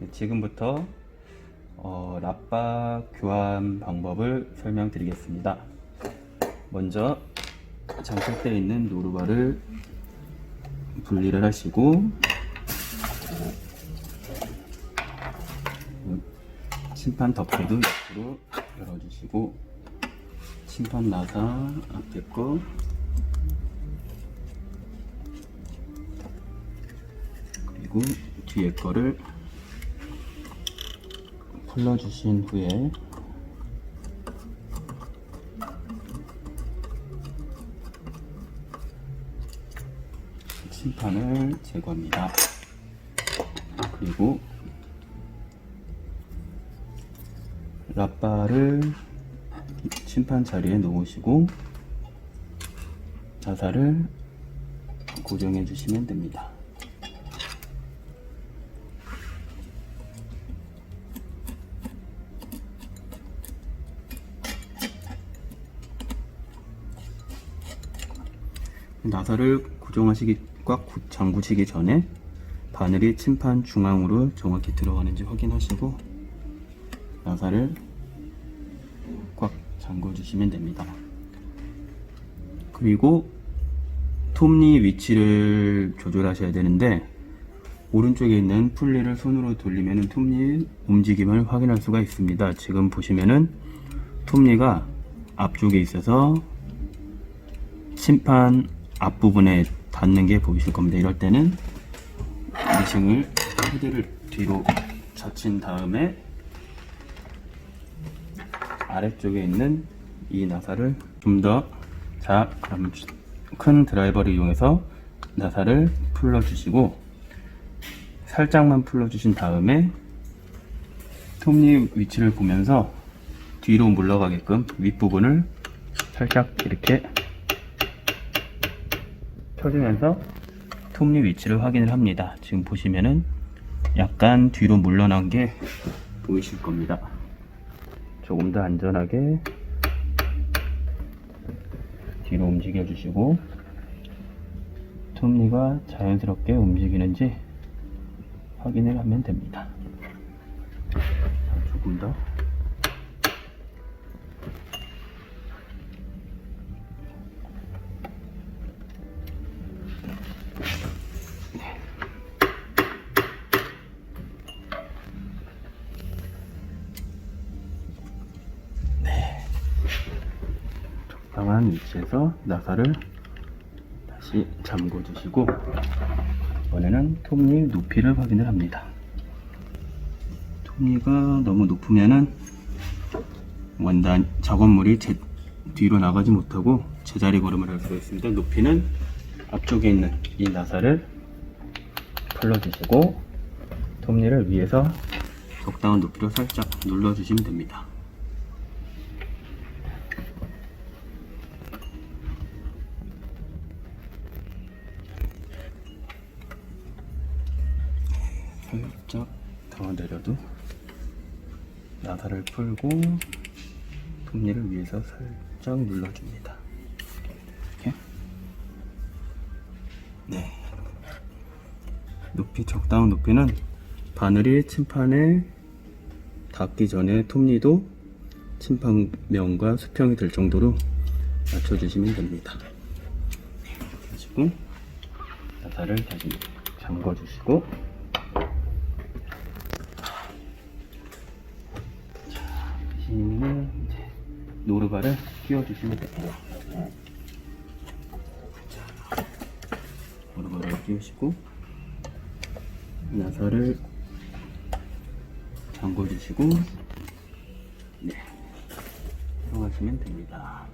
네, 지금부터 어, 랍바 교환 방법을 설명드리겠습니다. 먼저 장착되어 있는 노루바를 분리를 하시고 심판 덮개도 옆으로 열어주시고 심판 나사 앞에 거 그리고 뒤에 거를 풀러주신 후에 심판을 제거합니다. 그리고 랍바를 심판 자리에 놓으시고 자사를 고정해 주시면 됩니다. 나사를 고정하시기 꽉 구- 잠그시기 전에 바늘이 침판 중앙으로 정확히 들어가는지 확인하시고 나사를 꽉 잠궈 주시면 됩니다. 그리고 톱니 위치를 조절하셔야 되는데 오른쪽에 있는 풀리를 손으로 돌리면 톱니 움직임을 확인할 수가 있습니다. 지금 보시면은 톱니가 앞쪽에 있어서 심판 앞부분에 닿는 게 보이실 겁니다. 이럴 때는 미싱을 헤드를 뒤로 젖힌 다음에 아래쪽에 있는 이 나사를 좀 더 자, 그럼 큰 드라이버를 이용해서 나사를 풀러주시고 살짝만 풀러주신 다음에 톱니 위치를 보면서 뒤로 물러가게끔 윗부분을 살짝 이렇게 펴주면서 톱니 위치를 확인을 합니다. 지금 보시면은 약간 뒤로 물러난 게 보이실 겁니다. 조금 더 안전하게 뒤로 움직여 주시고 톱니가 자연스럽게 움직이는지 확인을 하면 됩니다. 자, 조금 더 적당한 위치에서 나사를 다시 잠궈 주시고 이번에는 톱니 높이를 확인을 합니다. 톱니가 너무 높으면은 원단 작업물이 제, 뒤로 나가지 못하고 제자리 걸음을 할 수가 있습니다. 높이는 앞쪽에 있는 이 나사를 풀러주시고 톱니를 위에서 적당한 높이로 살짝 눌러주시면 됩니다. 살짝 더 내려도 나사를 풀고 톱니를 위에서 살짝 눌러줍니다. 이렇게. 네. 높이 적당한 높이는 바늘이 침판에 닿기 전에 톱니도 침판면과 수평이 될 정도로 맞춰주시면 됩니다. 네, 하시고 나사를 다시 잠궈주시고 노르바를 끼워주시면 됩니다. 자, 노르바를 끼우시고 나사를 잠궈주시고 네 사용하시면 됩니다.